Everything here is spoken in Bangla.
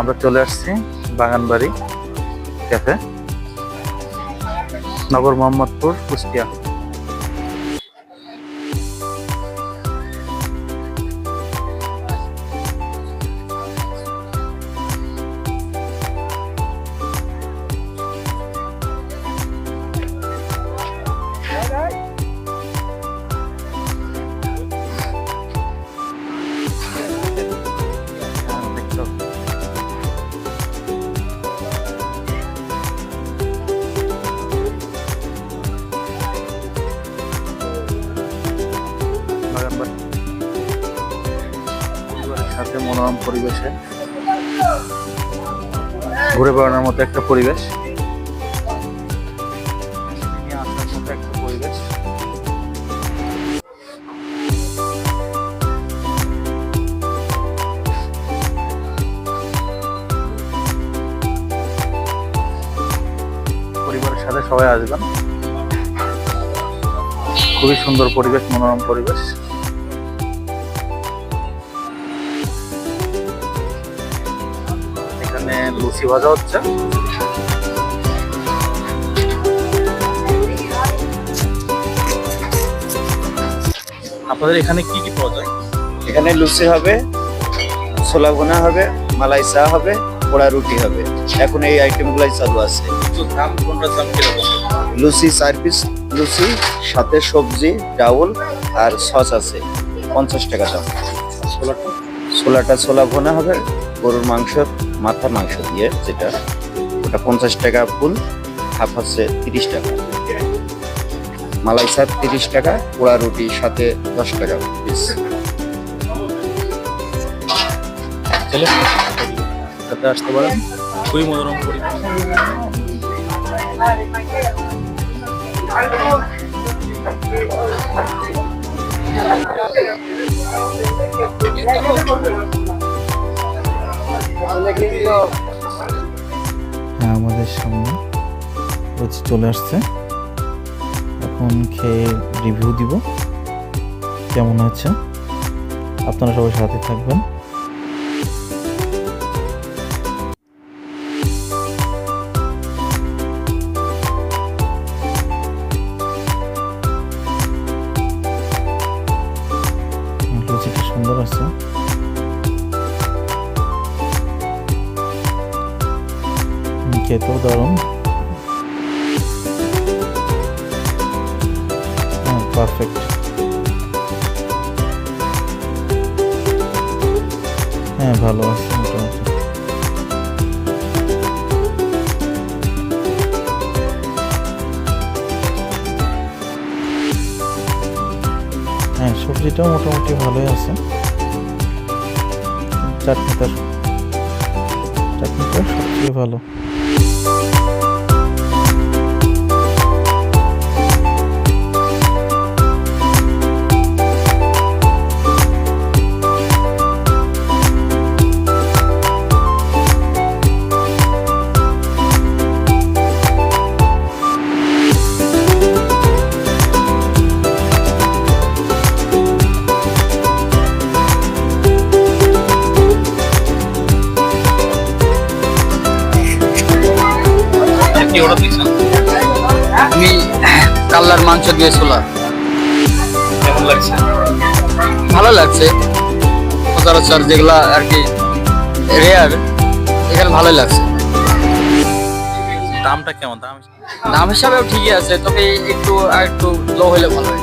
আমরা চলে আসছি বাগানবাড়ি ক্যাফে। নগর মোহাম্মদপুর কুষ্টিয়া। সাথে মনোরম পরিবেশে। ঘুরে বেড়ানোর মতো একটা পরিবেশ আসার মতো একটা পরিবেশ। পরিবারের সাথে সবাই আসবেন। খুবই সুন্দর পরিবেশ, মনোরম পরিবেশ। এখানে লুচি ভাজা হচ্ছে। আপনাদের এখানে কি কি পাওয়া যায়? এখানে লুচি হবে ছোলা ভুনা হবে মালাই চা হবে পোড়া রুটি হবে। এখন এই আইটেম আইটেমগুলাই চালু আছে। দাম কোনটা দাম কীরকম? লুচি চার পিস লুচি সাথে সবজি ডাউল আর সস আছে। পঞ্চাশ টাকা দাম। ছোলাটা? ছোলাটা ছোলা ভুনা হবে গরুর মাংস মাথার মাংস দিয়ে যেটা ওটা পঞ্চাশ টাকা ফুল হাফ হচ্ছে তিরিশ টাকা। মালাই চা তিরিশ টাকা পোড়া রুটি সাথে দশ টাকা পিস আসতে পারেন। খুবই মনোরম পরিবেশ। হ্যাঁ আমাদের সামনে লুচি চলে আসছে। এখন খেয়ে রিভিউ দিব। কেমন হচ্ছে আপনারা সবাই সাথে থাকবেন। লুচিটা সুন্দর আছে। খেতেও দারুণ পারফেক্ট হ্যাঁ ভালো আছে হ্যাঁ সবজিটাও মোটামুটি ভালোই আছে। চাটনিটা চাটনিটা সবচেয়ে ভালো। কি আমি কাল্লার মাংস দিয়ে ছোলা। কেমন লাগছে? ভালো লাগছে। সচরাচর যেগুলা আর কি রেয়ার এখানে ভালোই লাগছে। দামটা কেমন? দাম দাম হিসাবেও ঠিকই আছে তবে একটু আর একটু লো হলে ভালো হয়।